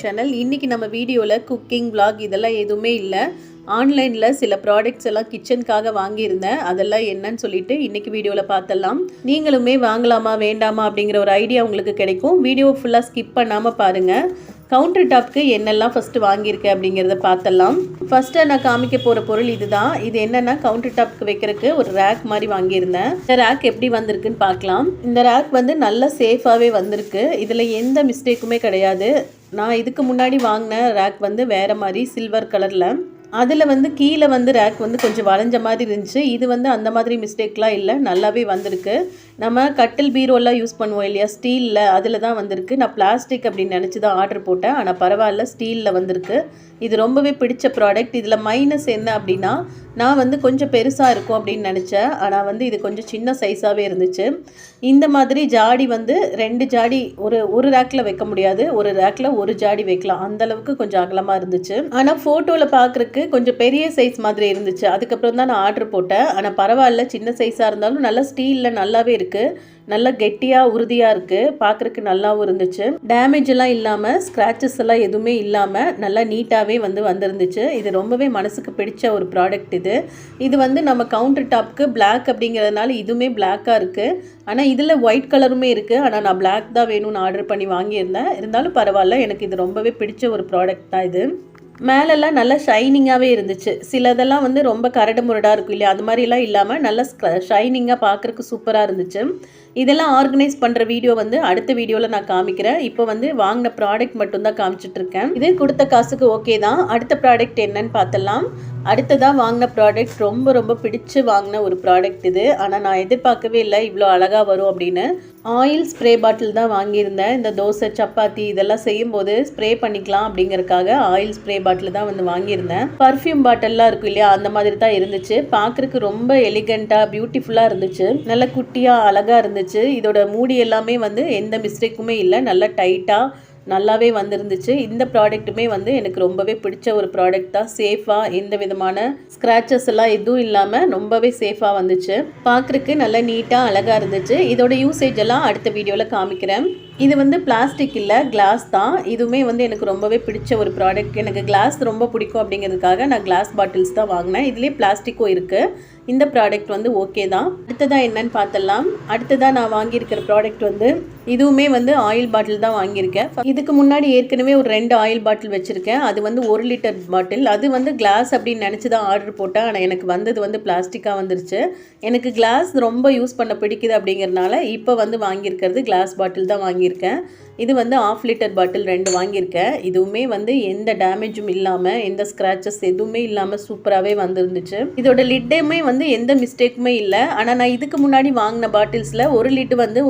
Channel இன்னைக்கு நம்ம வீடியோவில் குக்கிங் vlog இதெல்லாம் எதுவுமே இல்லை. ஆன்லைனில் சில ப்ராடக்ட்ஸ் எல்லாம் கிச்சனுக்காக வாங்கியிருந்தேன். அதெல்லாம் என்னன்னு சொல்லிட்டு இன்னைக்கு வீடியோவில் பார்த்தலாம் நீங்களுமே வாங்கலாமா வேண்டாமா அப்படிங்கிற ஒரு ஐடியா உங்களுக்கு கிடைக்கும். வீடியோ ஃபுல்லாக ஸ்கிப் பண்ணாமல் பாருங்கள் கவுண்டர் டாப்க்கு என்னெல்லாம் ஃபஸ்ட்டு வாங்கியிருக்கேன் அப்படிங்கிறத பார்த்தலாம். ஃபஸ்ட்டு நான் காமிக்க போகிற பொருள் இதுதான். இது என்னென்னா கவுண்டர் டாப்க்கு வைக்கிறதுக்கு ஒரு ரேக் மாதிரி வாங்கியிருந்தேன். இந்த ரேக் எப்படி வந்திருக்குன்னு பார்க்கலாம். இந்த ரேக் வந்து நல்லா சேஃபாகவே வந்திருக்கு. இதில் எந்த மிஸ்டேக்குமே கிடையாது. நான் இதுக்கு முன்னாடி வாங்கின ரேக் வந்து வேறு மாதிரி சில்வர் கலரில் அதில் வந்து கீழே வந்து ரேக் வந்து கொஞ்சம் வளைஞ்ச மாதிரி இருந்துச்சு. இது வந்து அந்த மாதிரி மிஸ்டேக்லாம் இல்லை. நல்லாவே வந்திருக்கு. நம்ம கட்டில் பீரோலாம் யூஸ் பண்ணுவோம் இல்லையா? ஸ்டீலில் அதில் தான் வந்திருக்கு. நான் பிளாஸ்டிக் அப்படின்னு நினச்சி தான் ஆர்டர் போட்டேன். ஆனால் பரவாயில்ல ஸ்டீலில் வந்திருக்கு. இது ரொம்பவே பிடிச்ச ப்ராடக்ட் இதில் மைனஸ் என்ன அப்படின்னா நான் வந்து கொஞ்சம் பெருசாக இருக்கும் அப்படின்னு நினச்சேன். ஆனால் வந்து இது கொஞ்சம் சின்ன சைஸாகவே இருந்துச்சு. இந்த மாதிரி ஜாடி வந்து ரெண்டு ஜாடி ஒரு ஒரு ரேக்கில் வைக்க முடியாது. ஒரு ரேக்கில் ஒரு ஜாடி வைக்கலாம். அந்த அளவுக்கு கொஞ்சம் அகலமாக இருந்துச்சு. ஆனால் ஃபோட்டோவில் பார்க்குறக்கு கொஞ்சம் பெரிய சைஸ் மாதிரி இருந்துச்சு. அதுக்கப்புறம் தான் நான் ஆர்டர் போட்டேன். ஆனால் பரவாயில்ல. சின்ன சைஸாக இருந்தாலும் நல்லா ஸ்டீலில் நல்லாவே இருக்குது நல்லா கெட்டியாக உறுதியாக இருக்குது பார்க்குறக்கு நல்லாவும் இருந்துச்சு. டேமேஜ் எல்லாம் இல்லாமல் ஸ்க்ராச்சஸ் எல்லாம் எதுவுமே இல்லாமல் நல்லா நீட்டாகவே வந்து வந்திருந்துச்சு. இது ரொம்பவே மனசுக்கு பிடிச்ச ஒரு ப்ராடக்ட் இது. இது வந்து நம்ம கவுண்டர் டாப்க்கு பிளாக் அப்படிங்கிறதுனால இதுவுமே பிளாக்காக இருக்குது ஆனால் இதில் ஒயிட் கலருமே இருக்குது ஆனால் நான் பிளாக் தான் வேணும்னு ஆர்டர் பண்ணி வாங்கியிருந்தேன். இருந்தாலும் பரவாயில்ல எனக்கு இது ரொம்பவே பிடிச்ச ஒரு ப்ராடக்ட் தான் இது. மேலெல்லாம் நல்லா ஷைனிங்காகவே இருந்துச்சு. சிலதெல்லாம் வந்து ரொம்ப கரடு முரடாக இருக்கும் இல்லையா? அது மாதிரிலாம் இல்லாமல் நல்லா ஷைனிங்காக பார்க்குறக்கு சூப்பராக இருந்துச்சு. இதெல்லாம் ஆர்கனைஸ் பண்ணுற வீடியோ வந்து அடுத்த வீடியோவில் நான் காமிக்கிறேன். இப்போ வந்து வாங்கின ப்ராடக்ட் மட்டும்தான் காமிச்சிட்ருக்கேன் இது கொடுத்த காசுக்கு ஓகே தான். அடுத்த ப்ராடக்ட் என்னன்னு பார்த்தலாம் அடுத்ததாக வாங்கின ப்ராடக்ட் ரொம்ப ரொம்ப பிடிச்சு வாங்கின ஒரு ப்ராடக்ட் இது. ஆனால் நான் எதிர்பார்க்கவே இல்லை இவ்வளோ அழகாக வரும் அப்படின்னு. ஆயில் ஸ்ப்ரே பாட்டில் தான் வாங்கியிருந்தேன். இந்த தோசை சப்பாத்தி இதெல்லாம் செய்யும்போது ஸ்ப்ரே பண்ணிக்கலாம் அப்படிங்கறக்காக ஆயில் ஸ்ப்ரே பாட்டில் தான் வந்து வாங்கியிருந்தேன். பர்ஃப்யூம் பாட்டில்லாம் இருக்கும் இல்லையா அந்த மாதிரி தான் இருந்துச்சு. பார்க்குறக்கு ரொம்ப எலிகண்ட்டாக பியூட்டிஃபுல்லாக இருந்துச்சு. நல்ல குட்டியாக அழகாக இருந்துச்சு. இதோட மூடி எல்லாமே வந்து எந்த மிஸ்டேக்குமே இல்லை. நல்லா டைட்டாக நல்லாவே வந்திருந்துச்சு. இந்த ப்ராடக்ட்டுமே வந்து எனக்கு ரொம்பவே பிடிச்ச ஒரு ப்ராடக்ட் தான். சேஃபாக எந்த விதமான ஸ்க்ராச்சஸ் எல்லாம் எதுவும் இல்லாமல் ரொம்பவே சேஃபாக வந்துச்சு. பார்க்குறக்கு நல்லா நீட்டாக அழகாக இருந்துச்சு. இதோட யூசேஜ் எல்லாம் அடுத்த வீடியோவில் காமிக்கிறேன். இது வந்து பிளாஸ்டிக் இல்லை கிளாஸ் தான். இதுவுமே வந்து எனக்கு ரொம்பவே பிடிச்ச ஒரு ப்ராடக்ட் எனக்கு கிளாஸ் ரொம்ப பிடிக்கும் அப்படிங்கிறதுக்காக நான் கிளாஸ் பாட்டில்ஸ் தான் வாங்கினேன். இதுலேயே பிளாஸ்டிக்கும் இருக்குது இந்த ப்ராடக்ட் வந்து ஓகே தான். அடுத்ததாக என்னன்னு பார்த்தலாம் அடுத்ததாக நான் வாங்கியிருக்கிற ப்ராடக்ட் வந்து இதுவுமே வந்து ஆயில் பாட்டில் தான் வாங்கியிருக்கேன். இதுக்கு முன்னாடி ஏற்கனவே ஒரு ரெண்டு ஆயில் பாட்டில் வச்சுருக்கேன். அது வந்து ஒரு லிட்டர் பாட்டில் அது வந்து கிளாஸ் அப்படின்னு நினச்சி தான் ஆர்டர் போட்டேன். ஆனால் எனக்கு வந்தது வந்து பிளாஸ்டிக்காக வந்துருச்சு. எனக்கு கிளாஸ் ரொம்ப யூஸ் பண்ண பிடிக்குது அப்படிங்கிறனால இப்போ வந்து வாங்கியிருக்கிறது கிளாஸ் பாட்டில் தான் வாங்கியிருக்கேன். இது வந்து ஆஃப் லிட்டர் பாட்டில் ரெண்டு வாங்கியிருக்கேன். இதுவுமே வந்து எந்த டேமேஜும் இல்லாமல் எந்த ஸ்க்ராச்சஸ் எதுவுமே இல்லாமல் சூப்பராகவே வந்துருந்துச்சு. இதோட லிட்டுமே வந்து எந்த மிஸ்டேக்குமே இல்லை. ஆனால் நான் இதுக்கு முன்னாடி வாங்கின பாட்டில்ஸில் ஒரு லிட் வந்து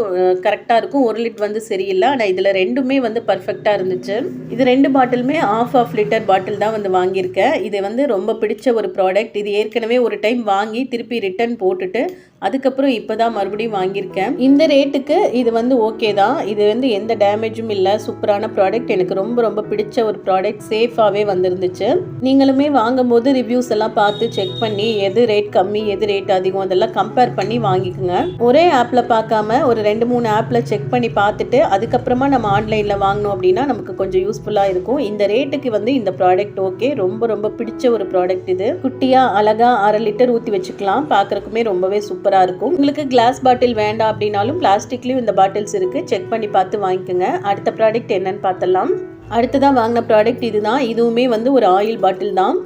கரெக்டாக இருக்கும். ஒரு லிட் வந்து சரியில்லை. ஆனால் இதில் ரெண்டுமே வந்து பர்ஃபெக்டாக இருந்துச்சு. இது ரெண்டு பாட்டிலுமே ஆஃப் ஆஃப் லிட்டர் பாட்டில் தான் வந்து வாங்கியிருக்கேன். இது வந்து ரொம்ப பிடிச்ச ஒரு ப்ராடக்ட் இது ஏற்கனவே ஒரு டைம் வாங்கி திருப்பி ரிட்டர்ன் போட்டுட்டு அதுக்கப்புறம் இப்போ தான் மறுபடியும் வாங்கியிருக்கேன். இந்த ரேட்டுக்கு இது வந்து ஓகே தான். இது வந்து எந்த டேமேஜும் இல்லை சூப்பரான ப்ராடக்ட் எனக்கு ரொம்ப ரொம்ப பிடிச்ச ஒரு ப்ராடக்ட் சேஃபாகவே வந்திருந்துச்சு. நீங்களுமே வாங்கும்போது ரிவ்யூஸ் எல்லாம் பார்த்து செக் பண்ணி எது ரேட் கம்மி எது ரேட் அதிகம் அதெல்லாம் கம்பேர் பண்ணி வாங்கிக்கோங்க. ஒரே ஆப்பில் பார்க்காம ஒரு ரெண்டு மூணு ஆப்பில் செக் பண்ணி பார்த்துட்டு அதுக்கப்புறமா நம்ம ஆன்லைனில் வாங்கினோம் அப்படின்னா நமக்கு கொஞ்சம் யூஸ்ஃபுல்லாக இருக்கும். இந்த ரேட்டுக்கு வந்து இந்த ப்ராடக்ட் ஓகே ரொம்ப ரொம்ப பிடிச்ச ஒரு ப்ராடக்ட் இது. குட்டியாக அழகாக அரை லிட்டர் ஊற்றி வச்சுக்கலாம். பார்க்குறக்குமே ரொம்பவே சூப்பராக இருக்கும். உங்களுக்கு கிளாஸ் பாட்டில் வேண்டாம் அப்படின்னாலும் பிளாஸ்டிக்லேயும் இந்த பாட்டில்ஸ் இருக்குது செக் பண்ணி பார்த்து வாங்கிக்கோங்க. அடுத்த ப்ராடக்ட் என்னன்னு பார்த்தலாம் அடுத்ததாக வாங்கின ப்ராடக்ட் இதுதான். இதுவுமே வந்து ஒரு ஆயில் பாட்டில் தான்.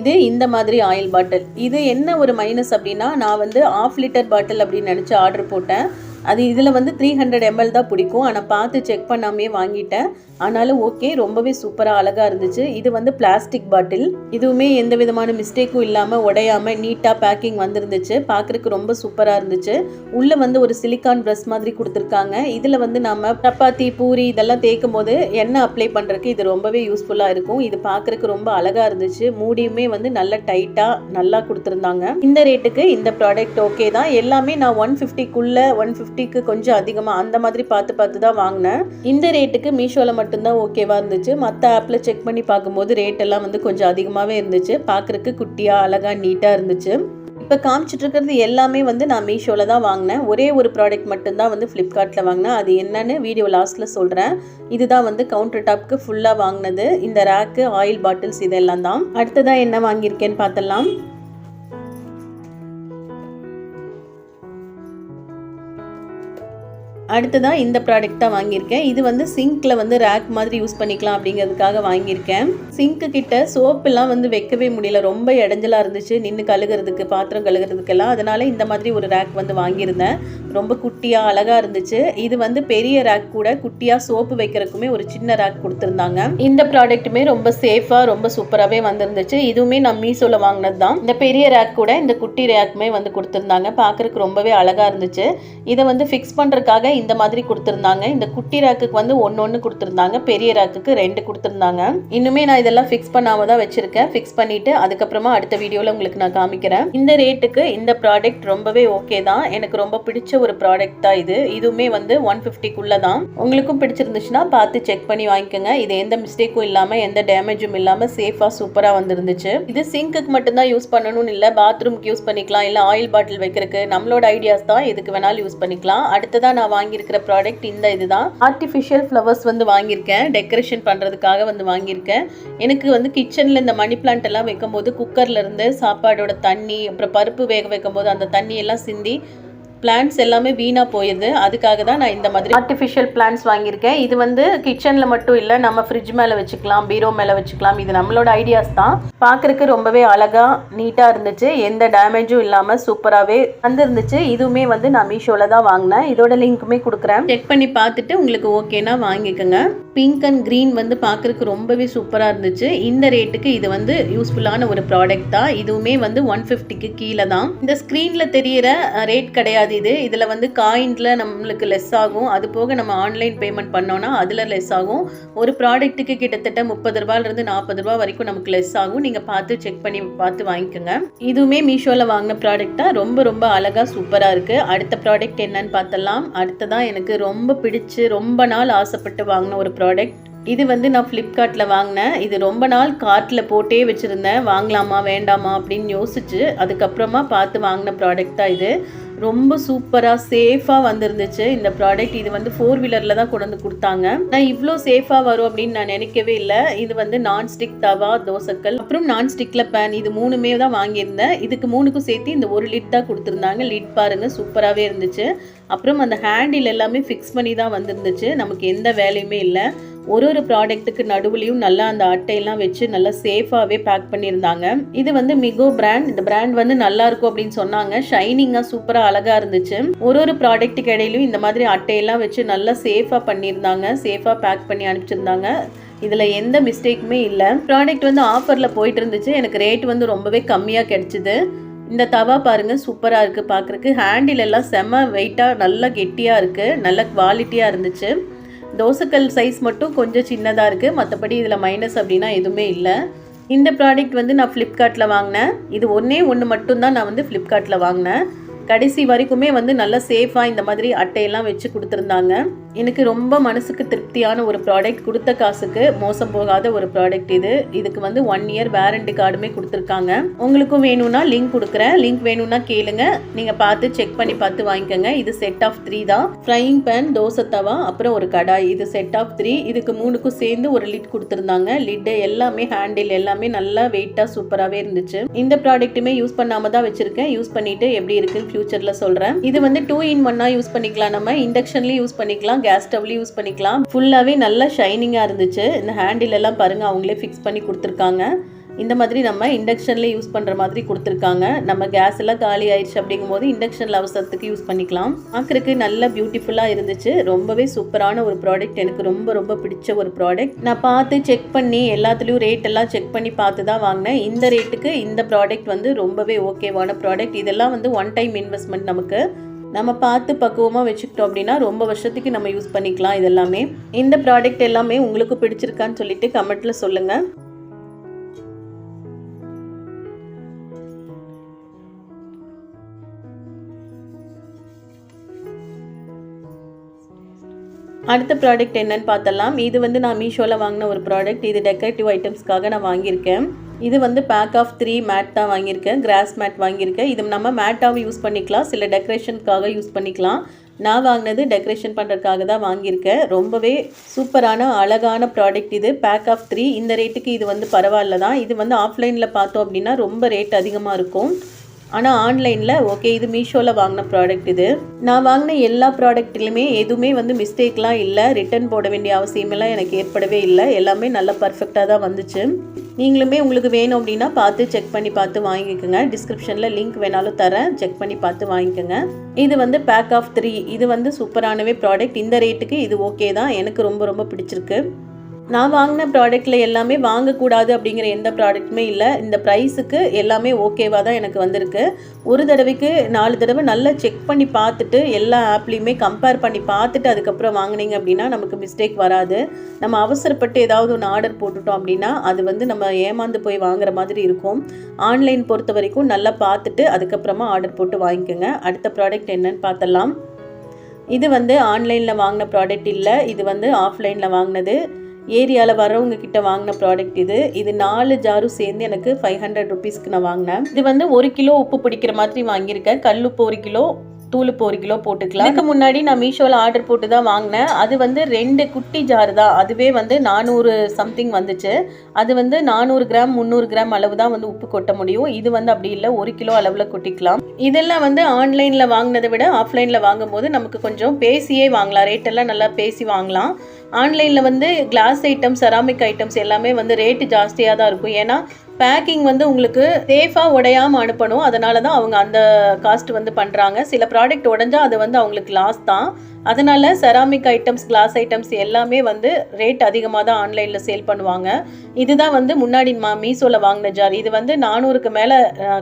இது இந்த மாதிரி ஆயில் பாட்டில் இது என்ன ஒரு மைனஸ் அப்படின்னா நான் வந்து ஆஃப் லிட்டர் பாட்டில் அப்படின்னு நினச்சி ஆர்டர் போட்டேன். அது இதில் வந்து த்ரீ ஹண்ட்ரட் எம்எல் தான் பிடிக்கும். ஆனால் பார்த்து செக் பண்ணாமே வாங்கிட்டேன். ஆனாலும் ஓகே ரொம்பவே சூப்பராக அழகாக இருந்துச்சு. இது வந்து பிளாஸ்டிக் பாட்டில் இதுவுமே எந்த விதமான மிஸ்டேக்கும் இல்லாமல் உடையாமல் நீட்டாக பேக்கிங் வந்திருந்துச்சு. பார்க்குறக்கு ரொம்ப சூப்பராக இருந்துச்சு. உள்ளே வந்து ஒரு சிலிக்கான் ப்ரெஸ் மாதிரி கொடுத்துருக்காங்க. இதில் வந்து நம்ம சப்பாத்தி பூரி இதெல்லாம் தேய்க்கும் போது எண்ணெய் அப்ளை பண்ணுறதுக்கு இது ரொம்பவே யூஸ்ஃபுல்லாக இருக்கும். இது பார்க்குறக்கு ரொம்ப அழகாக இருந்துச்சு. மூடியுமே வந்து நல்ல டைட்டாக நல்லா கொடுத்துருந்தாங்க. இந்த ரேட்டுக்கு இந்த ப்ராடக்ட் ஓகே தான். எல்லாமே நான் ஒன் ஃபிஃப்டிக்குள்ளே ஒன் ஃபிஃப்டிக்கு கொஞ்சம் அதிகமாக அந்த மாதிரி பார்த்து பார்த்து தான் வாங்கினேன். இந்த ரேட்டுக்கு மீஷோவில் மட்டும் மட்டும்தான் ஓகேவாக இருந்துச்சு. மற்ற ஆப்பில் செக் பண்ணி பார்க்கும்போது ரேட் எல்லாம் வந்து கொஞ்சம் அதிகமாகவே இருந்துச்சு. பார்க்குறக்கு குட்டியாக அழகாக நீட்டாக இருந்துச்சு. இப்போ காமிச்சிட்டு இருக்கிறது எல்லாமே வந்து நான் மீஷோவில் தான் வாங்கினேன். ஒரே ஒரு ப்ராடக்ட் மட்டும்தான் வந்து ஃப்ளிப்கார்ட்டில் வாங்கினேன். அது என்னன்னு வீடியோ லாஸ்ட்டில் சொல்கிறேன் இதுதான் வந்து கவுண்டர் டாப்க்கு ஃபுல்லாக வாங்கினது. இந்த ரேக்கு ஆயில் பாட்டில்ஸ் இதெல்லாம் தான். அடுத்ததாக என்ன வாங்கியிருக்கேன்னு பார்த்தலாம் அடுத்ததாக இந்த ப்ராடக்ட் தான் வாங்கியிருக்கேன். இது வந்து சிங்க்கில் வந்து ரேக் மாதிரி யூஸ் பண்ணிக்கலாம் அப்படிங்கிறதுக்காக வாங்கியிருக்கேன். சிங்க்கு கிட்ட சோப்பெல்லாம் வந்து வைக்கவே முடியல. ரொம்ப இடைஞ்சலாக இருந்துச்சு. நின்று கழுகுறதுக்கு பாத்திரம் கழுகுறதுக்கெல்லாம். அதனால் இந்த மாதிரி ஒரு ரேக் வந்து வாங்கியிருந்தேன். ரொம்ப குட்டியாக அழகாக இருந்துச்சு. இது வந்து பெரிய ரேக் கூட குட்டியாக சோப்பு வைக்கிறதுக்குமே ஒரு சின்ன ரேக் கொடுத்துருந்தாங்க. இந்த ப்ராடக்ட்டுமே ரொம்ப சேஃபாக ரொம்ப சூப்பராகவே வந்திருந்துச்சு. இதுவுமே நான் மீஷோவில் வாங்கினது தான் இந்த பெரிய ரேக் கூட இந்த குட்டி ரேக்குமே வந்து கொடுத்துருந்தாங்க. பார்க்குறதுக்கு ரொம்பவே அழகாக இருந்துச்சு. இதை வந்து ஃபிக்ஸ் பண்ணுறதுக்காக இந்த மாதிரி கொடுத்துருந்தாங்க. இந்த குட்டி ரேக்குக்கு வந்து ஒன்று ஒன்று கொடுத்துருந்தாங்க. பெரிய ரேக்குக்கு ரெண்டு கொடுத்துருந்தாங்க. இன்னுமே நான் இதெல்லாம் ஃபிக்ஸ் பண்ணாமல் தான் வச்சுருக்கேன். ஃபிக்ஸ் பண்ணிவிட்டு அதுக்கப்புறமா அடுத்த வீடியோவில் உங்களுக்கு நான் காமிக்கிறேன். இந்த ரேட்டுக்கு இந்த ப்ராடக்ட் ரொம்பவே ஓகே தான். எனக்கு ரொம்ப பிடிச்ச ஒரு ப்ராடக்ட் தான் இது. இதுவுமே வந்து ஒன் ஃபிஃப்டிக்குள்ளே தான் உங்களுக்கும் பிடிச்சிருந்துச்சுன்னா பார்த்து செக் பண்ணி வாங்கிக்கோங்க. இது எந்த மிஸ்டேக்கும் இல்லாமல் எந்த டேமேஜும் இல்லாமல் சேஃபாக சூப்பராக வந்துருந்துச்சு. இது சிங்க்குக்கு மட்டும்தான் யூஸ் பண்ணணும்னு இல்லை பாத்ரூம்க்கு யூஸ் பண்ணிக்கலாம் இல்லை ஆயில் பாட்டில் வைக்கிறதுக்கு. நம்மளோட ஐடியாஸ் தான் எதுக்கு வேணாலும் யூஸ் பண்ணிக்கலாம். அடுத்ததாக நான் வாங்கியிருக்கிற ப்ராடக்ட் இந்த இதுதான். ஆர்டிஃபிஷியல் ஃப்ளவர்ஸ் வந்து வாங்கியிருக்கேன். டெக்கரேஷன் பண்ணுறதுக்காக வந்து வாங்கியிருக்கேன். எனக்கு வந்து கிச்சனில் இந்த மணி பிளான்ட் எல்லாம் வைக்கும்போது குக்கர்லேருந்து சாப்பாடோட தண்ணி அப்புறம் பருப்பு வேக வைக்கும்போது அந்த தண்ணியெல்லாம் சிந்தி பிளான்ட்ஸ் எல்லாமே வீணாக போயிடுது அதுக்காக தான் நான் இந்த மாதிரி ஆர்டிஃபிஷியல் பிளான்ட்ஸ் வாங்கியிருக்கேன். இது வந்து கிச்சனில் மட்டும் இல்லை நம்ம ஃப்ரிட்ஜ் மேலே வச்சுக்கலாம் பீரோ மேலே வச்சுக்கலாம். இது நம்மளோட ஐடியாஸ் தான். பார்க்குறக்கு ரொம்பவே அழகாக நீட்டாக இருந்துச்சு. எந்த டேமேஜும் இல்லாமல் சூப்பராகவே வந்துருந்துச்சு. இதுவுமே வந்து நான் மீஷோவில் தான் வாங்கினேன். இதோட லிங்க்குமே கொடுக்குறேன். செக் பண்ணி பார்த்துட்டு உங்களுக்கு ஓகேனா வாங்கிக்கோங்க. பிங்க் அண்ட் க்ரீன் வந்து பார்க்குறக்கு ரொம்பவே சூப்பராக இருந்துச்சு. இந்த ரேட்டுக்கு இது வந்து யூஸ்ஃபுல்லான ஒரு ப்ராடக்ட் தான். இதுவுமே வந்து ஒன் ஃபிஃப்டிக்கு கீழே தான். இந்த ஸ்க்ரீனில் தெரியிற ரேட் கிடையாது இது. இதில் வந்து காயின்ல நம்மளுக்கு லெஸ் ஆகும். அது போக நம்ம ஆன்லைன் பேமெண்ட் பண்ணோன்னா அதில் லெஸ் ஆகும். ஒரு ப்ராடக்ட்டுக்கு கிட்டத்தட்ட முப்பது ரூபாயிலிருந்து நாற்பது ரூபா வரைக்கும் நமக்கு லெஸ் ஆகும். நீங்கள் பார்த்து செக் பண்ணி பார்த்து வாங்கிக்கோங்க. இதுவுமே மீஷோவில் வாங்கின ப்ராடக்டாக ரொம்ப ரொம்ப அழகாக சூப்பராக இருக்குது அடுத்த ப்ராடக்ட் என்னன்னு பார்த்தலாம் அடுத்ததான் எனக்கு ரொம்ப பிடிச்சு ரொம்ப நாள் ஆசைப்பட்டு வாங்கின ஒரு ப்ராடக்ட் ப்ராடக்ட் இது வந்து நான் ஃப்ளிப்கார்ட்டில் வாங்கினேன். இது ரொம்ப நாள் கார்ட்டில் போட்டே வச்சுருந்தேன். வாங்கலாமா வேண்டாமா அப்படின்னு யோசிச்சு அதுக்கப்புறமா பார்த்து வாங்கின ப்ராடக்ட் தான் இது. ரொம்ப சூப்பராக சேஃபாக வந்திருந்துச்சு இந்த ப்ராடக்ட் இது வந்து ஃபோர் வீலரில் தான் கொண்டு வந்து கொடுத்தாங்க. நான் இவ்வளோ சேஃபாக வரும் அப்படின்னு நான் நினைக்கவே இல்லை. இது வந்து நான்ஸ்டிக் தவா தோசைக்கல் அப்புறம் நான்ஸ்டிக்கில் பேன் இது மூணுமே தான் வாங்கியிருந்தேன். இதுக்கு மூணுக்கும் சேர்த்து இந்த ஒரு லிட் தான் கொடுத்துருந்தாங்க. லிட் பாருங்கள் சூப்பராகவே இருந்துச்சு. அப்புறம் அந்த ஹேண்டில் எல்லாமே ஃபிக்ஸ் பண்ணி தான் வந்திருந்துச்சு. நமக்கு எந்த வேலையுமே இல்லை. ஒரு ஒரு ப்ராடக்ட்டுக்கு நடுவுலையும் நல்லா அந்த அட்டையெல்லாம் வச்சு நல்லா சேஃபாகவே பேக் பண்ணியிருந்தாங்க. இது வந்து மிகோ பிராண்ட் இந்த பிராண்ட் வந்து நல்லா இருக்கும் அப்படின்னு சொன்னாங்க. ஷைனிங்காக சூப்பராக அழகாக இருந்துச்சு. ஒரு ஒரு ப்ராடக்ட்டுக்கு இடையிலும் இந்த மாதிரி அட்டையெல்லாம் வச்சு நல்லா சேஃபாக பண்ணியிருந்தாங்க. சேஃபாக பேக் பண்ணி அனுப்பிச்சிருந்தாங்க. இதில் எந்த மிஸ்டேக்குமே இல்லை. ப்ராடக்ட் வந்து ஆஃபரில் போயிட்டு இருந்துச்சு. எனக்கு ரேட் வந்து ரொம்பவே கம்மியாக கிடச்சிது. இந்த தவா பாருங்க சூப்பராக இருக்குது பார்க்குறக்கு ஹேண்டில் எல்லாம் செம்ம வெயிட்டாக நல்லா கெட்டியாக இருக்குது நல்ல குவாலிட்டியாக இருந்துச்சு. தோசைக்கல் சைஸ் மட்டும் கொஞ்சம் சின்னதாக இருக்குது மற்றபடி இதில் மைனஸ் அப்படின்னா எதுவுமே இல்லை. இந்த ப்ராடக்ட் வந்து நான் ஃப்ளிப்கார்ட்டில் வாங்கினேன். இது ஒன்றே ஒன்று மட்டும்தான் நான் வந்து ஃப்ளிப்கார்ட்டில் வாங்கினேன். கடைசி வரைக்குமே வந்து நல்லா சேஃபாக இந்த மாதிரி அட்டையெல்லாம் வச்சு கொடுத்துருந்தாங்க. எனக்கு ரொம்ப மனசுக்கு திருப்தியான ஒரு ப்ராடக்ட் கொடுத்த காசுக்கு மோசம் போகாத ஒரு ப்ராடக்ட் இது. இதுக்கு வந்து ஒன் இயர் வேரண்டி கார்டுமே கொடுத்துருக்காங்க. உங்களுக்கும் வேணும்னா லிங்க் கொடுக்குறேன். லிங்க் வேணும்னா கேளுங்க. நீங்கள் பார்த்து செக் பண்ணி பார்த்து வாங்கிக்கோங்க. இது செட் ஆஃப் த்ரீ தான். ஃப்ரையிங் பேன் தோசை தவா அப்புறம் ஒரு கடாய். இது செட் ஆஃப் த்ரீ இதுக்கு மூணுக்கும் சேர்ந்து ஒரு லிட் கொடுத்துருந்தாங்க. லிட்டு எல்லாமே ஹேண்டில் எல்லாமே நல்லா வெயிட்டாக சூப்பராகவே இருந்துச்சு. இந்த ப்ராடக்ட்டுமே யூஸ் பண்ணாமல் தான் வச்சிருக்கேன். யூஸ் பண்ணிட்டு எப்படி இருக்குன்னு ஃபியூச்சரில் சொல்கிறேன் இது வந்து டூ இன் ஒன்னாக யூஸ் பண்ணிக்கலாம் நம்ம. இண்டக்ஷன்லேயும் யூஸ் பண்ணிக்கலாம். கேஸ் ஸ்டவ்லையும் யூஸ் பண்ணிக்கலாம். ஃபுல்லாகவே நல்லா ஷைனிங்காக இருந்துச்சு. இந்த ஹேண்டில் எல்லாம் பாருங்கள் அவங்களே ஃபிக்ஸ் பண்ணி கொடுத்துருக்காங்க. இந்த மாதிரி நம்ம இண்டக்ஷன்லேயே யூஸ் பண்ணுற மாதிரி கொடுத்துருக்காங்க. நம்ம கேஸ் எல்லாம் காலி ஆயிடுச்சு அப்படிங்கும்போது இண்டக்ஷனில் அவசரத்துக்கு யூஸ் பண்ணிக்கலாம். பார்க்குறக்கு நல்ல பியூட்டிஃபுல்லாக இருந்துச்சு. ரொம்பவே சூப்பரான ஒரு ப்ராடக்ட் எனக்கு ரொம்ப ரொம்ப பிடிச்ச ஒரு ப்ராடக்ட் நான் பார்த்து செக் பண்ணி எல்லாத்துலேயும் ரேட் எல்லாம் செக் பண்ணி பார்த்து தான் வாங்கினேன். இந்த ரேட்டுக்கு இந்த ப்ராடக்ட் வந்து ரொம்பவே ஓகேவான ப்ராடக்ட் இதெல்லாம் வந்து ஒன் டைம் இன்வெஸ்ட்மெண்ட் நமக்கு. நம்ம பார்த்து பக்குவமாக வச்சுக்கிட்டோம் அப்படின்னா ரொம்ப வருஷத்துக்கு நம்ம யூஸ் பண்ணிக்கலாம் இதெல்லாமே. இந்த ப்ராடக்ட் எல்லாமே உங்களுக்கு பிடிச்சிருக்கான்னு சொல்லிட்டு கமெண்ட்டில் சொல்லுங்கள் அடுத்த ப்ராடக்ட் என்னன்னு பார்த்தலாம். இது வந்து நான் மீஷோவில் வாங்கின ஒரு ப்ராடக்ட் இது டெக்கரேட்டிவ் ஐட்டம்ஸ்க்காக நான் வாங்கியிருக்கேன். இது வந்து பேக் ஆஃப் த்ரீ மேட் தான் வாங்கியிருக்கேன். கிராஸ் மேட் வாங்கியிருக்கேன். இது நம்ம மேட்டாகவும் யூஸ் பண்ணிக்கலாம். சில டெக்கரேஷனுக்காக யூஸ் பண்ணிக்கலாம். நான் வாங்கினது டெக்கரேஷன் பண்ணுறதுக்காக தான் வாங்கியிருக்கேன். ரொம்பவே சூப்பரான அழகான ப்ராடக்ட் இது. பேக் ஆஃப் த்ரீ இந்த ரேட்டுக்கு இது வந்து பரவாயில்ல தான். இது வந்து ஆஃப்லைனில் பார்த்தோம் அப்படின்னா ரொம்ப ரேட் அதிகமாக இருக்கும். ஆனால் ஆன்லைனில் ஓகே இது மீஷோவில் வாங்கின ப்ராடக்ட் இது. நான் வாங்கின எல்லா ப்ராடக்ட்லையுமே எதுவுமே வந்து மிஸ்டேக்லாம் இல்லை. ரிட்டர்ன் போட வேண்டிய அவசியமெல்லாம் எனக்கு ஏற்படவே இல்லை. எல்லாமே நல்லா பர்ஃபெக்டாக தான் வந்துச்சு. நீங்களுமே உங்களுக்கு வேணும் அப்படின்னா பார்த்து செக் பண்ணி பார்த்து வாங்கிக்கோங்க. டிஸ்கிரிப்ஷனில் லிங்க் வேணாலும் தரேன். செக் பண்ணி பார்த்து வாங்கிக்கோங்க. இது வந்து பேக் ஆஃப் த்ரீ இது வந்து சூப்பரானவே ப்ராடக்ட் இந்த ரேட்டுக்கு இது ஓகே தான். எனக்கு ரொம்ப ரொம்ப பிடிச்சிருக்கு. நான் வாங்கின ப்ராடக்ட்டில் எல்லாமே வாங்கக்கூடாது அப்படிங்கிற எந்த ப்ராடக்ட்டுமே இல்லை. இந்த ப்ரைஸுக்கு எல்லாமே ஓகேவாக தான் எனக்கு வந்திருக்கு. ஒரு தடவைக்கு நாலு தடவை நல்லா செக் பண்ணி பார்த்துட்டு எல்லா ஆப்லேயுமே கம்பேர் பண்ணி பார்த்துட்டு அதுக்கப்புறம் வாங்கினீங்க அப்படின்னா நமக்கு மிஸ்டேக் வராது. நம்ம அவசரப்பட்டு ஏதாவது ஒன்று ஆர்டர் போட்டுட்டோம் அப்படின்னா அது வந்து நம்ம ஏமாந்து போய் வாங்குற மாதிரி இருக்கும். ஆன்லைன் பொறுத்த வரைக்கும் நல்லா பார்த்துட்டு அதுக்கப்புறமா ஆர்டர் போட்டு வாங்கிக்கோங்க. அடுத்த ப்ராடக்ட் என்னன்னு பார்த்தலாம் இது வந்து ஆன்லைனில் வாங்கின ப்ராடக்ட் இல்லை. இது வந்து ஆஃப்லைனில் வாங்கினது. ஏரியாவில் வரவங்க கிட்ட வாங்கின ப்ராடக்ட் இது. இது நாலு ஜாரும் சேர்ந்து எனக்கு ஃபைவ் ஹண்ட்ரட் ருபீஸ்க்கு நான் வாங்கினேன். இது வந்து ஒரு கிலோ உப்பு பிடிக்கிற மாதிரி வாங்கியிருக்கேன். கல்லுப்பு ஒரு கிலோ தூளுப்பு ஒரு கிலோ போட்டுக்கலாம். அதுக்கு முன்னாடி நான் மீஷோவில் ஆர்டர் போட்டு தான் வாங்கினேன். அது வந்து ரெண்டு குட்டி ஜார் தான். அதுவே வந்து நானூறு சம்திங் வந்துச்சு. அது வந்து நானூறு கிராம் முந்நூறு கிராம் அளவு தான் வந்து உப்பு கொட்ட முடியும். இது வந்து அப்படி இல்லை. ஒரு கிலோ அளவில் கொட்டிக்கலாம். இதெல்லாம் வந்து ஆன்லைனில் வாங்கினதை விட ஆஃப்லைனில் வாங்கும்போது நமக்கு கொஞ்சம் பேசியே வாங்கலாம். ரேட்டெல்லாம் நல்லா பேசி வாங்கலாம். ஆன்லைனில் வந்து கிளாஸ் ஐட்டம்ஸ் செராமிக் ஐட்டம்ஸ் எல்லாமே வந்து ரேட்டு ஜாஸ்தியாக தான் இருக்கும். ஏன்னா பேக்கிங் வந்து உங்களுக்கு சேஃபாக உடையாமல் அனுப்பணும். அதனால தான் அவங்க அந்த காஸ்ட் வந்து பண்ணுறாங்க சில ப்ராடக்ட் உடஞ்சா அது வந்து அவங்களுக்கு லாஸ் தான். அதனால் செராமிக் ஐட்டம்ஸ் கிளாஸ் ஐட்டம்ஸ் எல்லாமே வந்து ரேட் அதிகமாக தான் ஆன்லைனில் சேல் பண்ணுவாங்க. இதுதான் வந்து முன்னாடி மா மீஷோவில் வாங்கின ஜார் இது வந்து நானூறுக்கு மேலே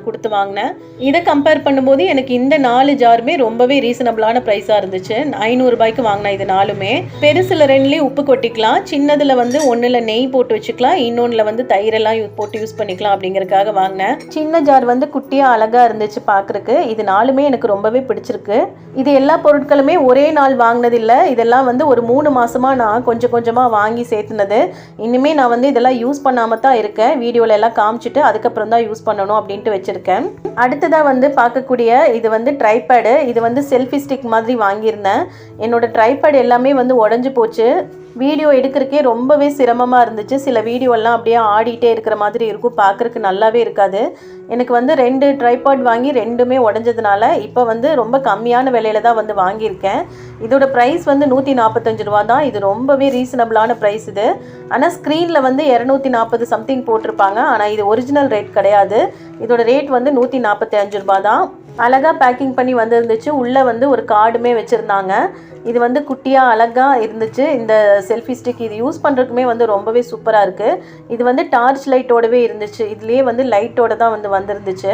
கொடுத்து வாங்கினேன். இதை கம்பேர் பண்ணும்போது எனக்கு இந்த நாலு ஜாருமே ரொம்பவே ரீசனபிளான ப்ரைஸாக இருந்துச்சு. ஐநூறுரூபாய்க்கு வாங்கினேன் இது நாலுமே. பெருசில் ரெண்டுலேயும் உப்பு கொட்டிக்கலாம். சின்னதில் வந்து ஒன்றில் நெய் போட்டு வச்சுக்கலாம். இன்னொன்றில் வந்து தயிரெல்லாம் யூ- போட்டு யூஸ் பண்ணிக்கலாம் அப்படிங்கிறதுக்காக வாங்கினேன். சின்ன ஜார் வந்து குட்டியாக அழகாக இருந்துச்சு பார்க்குறக்கு இது நாலுமே எனக்கு ரொம்பவே பிடிச்சிருக்கு. இது எல்லா பொருட்களுமே ஒரே நாள் வாங்கினதில்லை. இதெல்லாம் வந்து ஒரு மூணு மாசமா நான் கொஞ்சம் கொஞ்சமாக வாங்கி சேர்த்துனது. இனிமே நான் வந்து இதெல்லாம் யூஸ் பண்ணாமல் தான் இருக்கேன். வீடியோவில் எல்லாம் காமிச்சிட்டு அதுக்கப்புறம் தான் யூஸ் பண்ணணும் அப்படின்ட்டு வச்சுருக்கேன். அடுத்ததாக வந்து பார்க்கக்கூடிய இது வந்து ட்ரைபேடு இது வந்து செல்ஃபி ஸ்டிக் மாதிரி வாங்கியிருந்தேன். என்னோட ட்ரைபேட் எல்லாமே வந்து உடஞ்சி போச்சு. வீடியோ எடுக்கிறக்கே ரொம்பவே சிரமமாக இருந்துச்சு. சில வீடியோலாம் அப்படியே ஆடிட்டே இருக்கிற மாதிரி இருக்கும். பார்க்குறக்கு நல்லாவே இருக்காது. எனக்கு வந்து ரெண்டு ட்ரைபாட் வாங்கி ரெண்டுமே உடஞ்சதுனால இப்போ வந்து ரொம்ப கம்மியான விலையில தான் வந்து வாங்கியிருக்கேன். இதோட ப்ரைஸ் வந்து நூற்றி நாற்பத்தஞ்சு ரூபா தான். இது ரொம்பவே ரீசனபிளான ப்ரைஸ் இது. ஆனால் ஸ்க்ரீனில் வந்து இரநூத்தி நாற்பது சம்திங் போட்டிருப்பாங்க. ஆனால் இது ஒரிஜினல் ரேட் கிடையாது. இதோட ரேட் வந்து நூற்றி நாற்பத்தி அஞ்சு ரூபா தான். அழகாக பேக்கிங் பண்ணி வந்திருந்துச்சு. உள்ளே வந்து ஒரு கார்டுமே வச்சுருந்தாங்க. இது வந்து குட்டியாக அழகாக இருந்துச்சு. இந்த செல்ஃபி ஸ்டிக் இது யூஸ் பண்ணுறதுக்குமே வந்து ரொம்பவே சூப்பராக இருக்குது இது வந்து டார்ச் லைட்டோடவே இருந்துச்சு. இதுலேயே வந்து லைட்டோட தான் வந்து வந்திருந்துச்சு.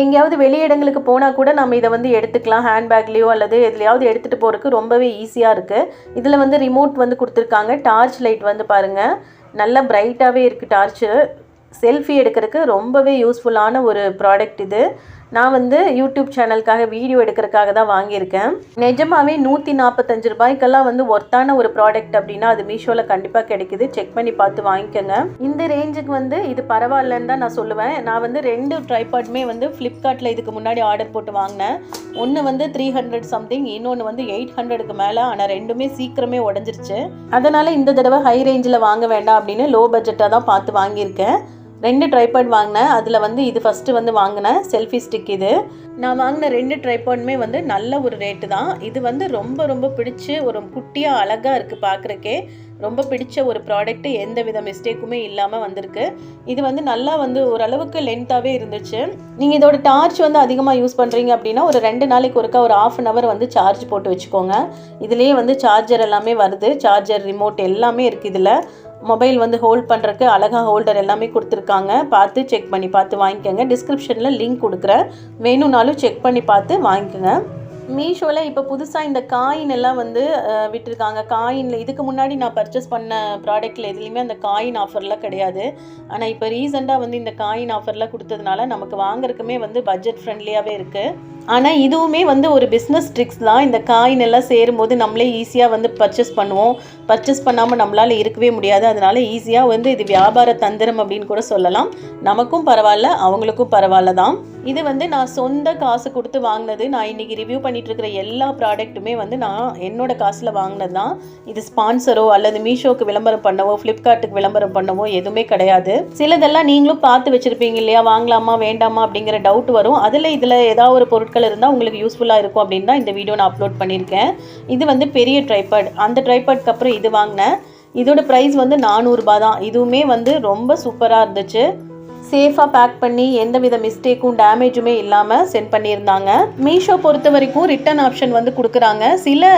எங்கேயாவது வெளியிடங்களுக்கு போனால் கூட நம்ம இதை வந்து எடுத்துக்கலாம். ஹேண்ட்பேக்லேயோ அல்லது எதுலையாவது எடுத்துகிட்டு போகிறதுக்கு ரொம்பவே ஈஸியாக இருக்குது இதில் வந்து ரிமோட் வந்து கொடுத்துருக்காங்க. டார்ச் லைட் வந்து பாருங்கள் நல்லா பிரைட்டாகவே இருக்குது டார்ச்சு செல்ஃபி எடுக்கிறதுக்கு ரொம்பவே யூஸ்ஃபுல்லான ஒரு ப்ராடக்ட் இது. நான் வந்து யூடியூப் சேனலுக்காக வீடியோ எடுக்கிறதுக்காக தான் வாங்கியிருக்கேன். நிஜமாவே நூற்றி நாற்பத்தஞ்சு ரூபாய்க்கெல்லாம் வந்து ஒர்த்தான ஒரு ப்ராடக்ட் அப்படின்னா அது மீஷோவில் கண்டிப்பாக கிடைக்குது. செக் பண்ணி பார்த்து வாங்கிக்கோங்க. இந்த ரேஞ்சுக்கு வந்து இது பரவாயில்லன்னு தான் நான் சொல்லுவேன். நான் வந்து ரெண்டு ட்ரைபாட்மே வந்து ஃப்ளிப்கார்ட்டில் இதுக்கு முன்னாடி ஆர்டர் போட்டு வாங்கினேன். ஒன்று வந்து த்ரீ ஹண்ட்ரட் சம்திங் இன்னொன்று வந்து எயிட் ஹண்ட்ரடுக்கு மேலே. ஆனால் ரெண்டுமே சீக்கிரமே உடஞ்சிருச்சு. அதனால் இந்த தடவை ஹை ரேஞ்சில் வாங்க வேண்டாம் அப்படின்னு லோ பட்ஜெட்டாக தான் பார்த்து வாங்கியிருக்கேன். ரெண்டு ட்ரைபாட் வாங்கினேன். அதில் வந்து இது ஃபஸ்ட்டு வந்து வாங்கினேன் செல்ஃபி ஸ்டிக் இது. நான் வாங்கின ரெண்டு ட்ரைபாடுமே வந்து நல்ல ஒரு ரேட்டு தான். இது வந்து ரொம்ப ரொம்ப பிடிச்சி ஒரு குட்டியாக அழகாக இருக்குது பார்க்குறக்கே ரொம்ப பிடிச்ச ஒரு ப்ராடக்ட் எந்த வித மிஸ்டேக்குமே இல்லாமல் வந்திருக்கு. இது வந்து நல்லா வந்து ஓரளவுக்கு லென்த்தாகவே இருந்துச்சு. நீங்கள் இதோட டார்ச் வந்து அதிகமாக யூஸ் பண்ணுறீங்க அப்படின்னா ஒரு ரெண்டு நாளைக்கு ஒருக்கா ஒரு ஆஃப் அன் ஹவர் வந்து சார்ஜ் போட்டு வச்சுக்கோங்க. இதுலேயே வந்து சார்ஜர் எல்லாமே வருது. சார்ஜர் ரிமோட் எல்லாமே இருக்குது இதில். மொபைல் வந்து ஹோல்ட் பண்ணுறக்கு அழகாக ஹோல்டர் எல்லாமே கொடுத்துருக்காங்க. பார்த்து செக் பண்ணி பார்த்து வாங்கிக்கோங்க. டிஸ்கிரிப்ஷனில் லிங்க் கொடுக்குறேன். வேணும்னாலும் செக் பண்ணி பார்த்து வாங்கிக்கோங்க. மீஷோவில் இப்போ புதுசாக இந்த காயின் எல்லாம் வந்து விட்டுருக்காங்க. காயினில் இதுக்கு முன்னாடி நான் பர்ச்சேஸ் பண்ண ப்ராடக்ட்டில் எதுலேயுமே அந்த காயின் ஆஃபர்லாம் கிடையாது. ஆனால் இப்போ ரீசெண்டாக வந்து இந்த காயின் ஆஃபர்லாம் கொடுத்ததுனால நமக்கு வாங்குறதுக்குமே வந்து பட்ஜெட் ஃப்ரெண்ட்லியாகவே இருக்குது ஆனால் இதுவுமே வந்து ஒரு பிஸ்னஸ் ட்ரிக்ஸ் தான். இந்த காயின் எல்லாம் சேரும்போது நம்மளே ஈஸியாக வந்து பர்ச்சேஸ் பண்ணுவோம். பர்ச்சேஸ் பண்ணாமல் நம்மளால் இருக்கவே முடியாது. அதனால ஈஸியாக வந்து இது வியாபார தந்திரம் அப்படின்னு கூட சொல்லலாம். நமக்கும் பரவாயில்ல அவங்களுக்கும் பரவாயில்ல தான் இது வந்து நான் சொந்த காசு கொடுத்து வாங்கினது நான் இன்னைக்கு ரிவ்யூ பண்ணிகிட்ருக்கிற இருக்கிற எல்லா ப்ராடக்ட்டுமே வந்து நான் என்னோட காசில் வாங்கினது தான். இது ஸ்பான்சரோ அல்லது மீஷோக்கு விளம்பரம் பண்ணவோ ஃப்ளிப்கார்ட்டுக்கு விளம்பரம் பண்ணவோ எதுவுமே கிடையாது. சிலதெல்லாம் நீங்களும் பார்த்து வச்சுருப்பீங்க இல்லையா? வாங்கலாமா வேண்டாமா அப்படிங்கிற டவுட் வரும். அதில் இதில் ஏதாவது ஒரு பொருட்கள் இருந்தால் உங்களுக்கு யூஸ்ஃபுல்லாக இருக்கும் அப்படின்னு தான் இந்த வீடியோ நான் அப்லோட் பண்ணியிருக்கேன். இது வந்து பெரிய ட்ரைபாட் அந்த ட்ரைபாட்க்கு அப்புறம் இது வாங்கினேன். இதோட ப்ரைஸ் வந்து நானூறுரூபா தான். இதுவுமே வந்து ரொம்ப சூப்பராக இருந்துச்சு. சேஃபாக பேக் பண்ணி எந்த வித மிஸ்டேக்கும் டேமேஜுமே இல்லாமல் சென்ட் பண்ணியிருந்தாங்க. மீஷோ பொறுத்த வரைக்கும் ரிட்டன் ஆப்ஷன் வந்து கொடுக்குறாங்க. சில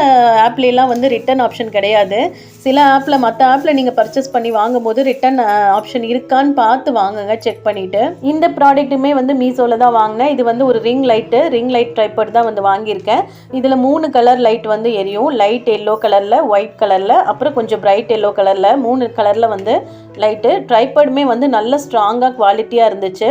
ஆப்லாம் வந்து ரிட்டன் ஆப்ஷன் கிடையாது. சில ஆப்பில் மற்ற ஆப்பில் நீங்கள் பர்ச்சேஸ் பண்ணி வாங்கும்போது ரிட்டன் ஆப்ஷன் இருக்கான்னு பார்த்து வாங்குங்க செக் பண்ணிவிட்டு இந்த ப்ராடக்ட்டுமே வந்து மீஷோவில் தான் வாங்கினேன். இது வந்து ஒரு ring light ring light tripod தான் வந்து வாங்கியிருக்கேன். இதில் மூணு கலர் லைட் வந்து எரியும். லைட் எல்லோ கலரில் ஒயிட் கலரில் அப்புறம் கொஞ்சம் பிரைட் எல்லோ கலரில் மூணு கலரில் வந்து லைட்டு ட்ரைப்பர்டுமே வந்து நல்ல ஸ்ட்ராங்காக குவாலிட்டி குவாலிட்டியாக இருந்துச்சு.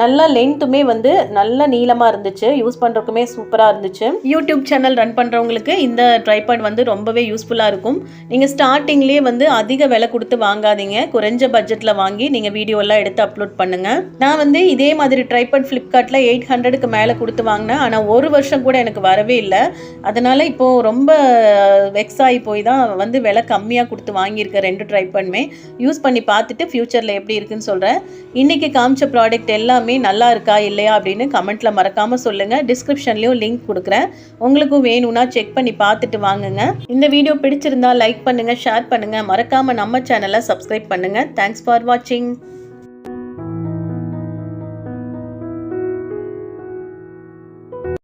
நல்லா லென்த்துமே வந்து நல்ல நீளமாக இருந்துச்சு. யூஸ் பண்ணுறதுக்குமே சூப்பராக இருந்துச்சு. யூடியூப் சேனல் ரன் பண்ணுறவங்களுக்கு இந்த ட்ரைபாட் வந்து ரொம்பவே யூஸ்ஃபுல்லாக இருக்கும். நீங்கள் ஸ்டார்டிங்லேயே வந்து அதிக விலை கொடுத்து வாங்காதீங்க. குறைஞ்ச பட்ஜெட்டில் வாங்கி நீங்கள் வீடியோலாம் எடுத்து அப்லோட் பண்ணுங்கள் நான் வந்து இதே மாதிரி ட்ரைபாட் ஃப்ளிப்கார்ட்டில் எயிட் ஹண்ட்ரடுக்கு மேலே கொடுத்து வாங்கினேன். ஆனால் ஒரு வருஷம் கூட எனக்கு வரவே இல்லை. அதனால் இப்போது ரொம்ப வெக்ஸ் ஆகி போய் தான் வந்து விலை கம்மியாக கொடுத்து வாங்கியிருக்கேன் ரெண்டு ட்ரைபாடுமே யூஸ் பண்ணி பார்த்துட்டு ஃப்யூச்சரில் எப்படி இருக்குன்னு சொல்கிறேன் இன்றைக்கி காமிச்ச ப்ராடக்ட் எல்லாமே நல்லா இருக்கா இல்லையா அப்படின்னு கமெண்ட்டில் மறக்காமல் சொல்லுங்கள் டிஸ்கிரிப்ஷன்லேயும் லிங்க் கொடுக்குறேன். உங்களுக்கும் வேணும்னா செக் பண்ணி பார்த்துட்டு வாங்குங்க. இந்த வீடியோ பிடிச்சிருந்தா லைக் பண்ணுங்கள் ஷேர் பண்ணுங்கள் மறக்காமல் நம்ம சேனலை சப்ஸ்கிரைப் பண்ணுங்கள் தேங்க்ஸ் ஃபார் வாட்சிங்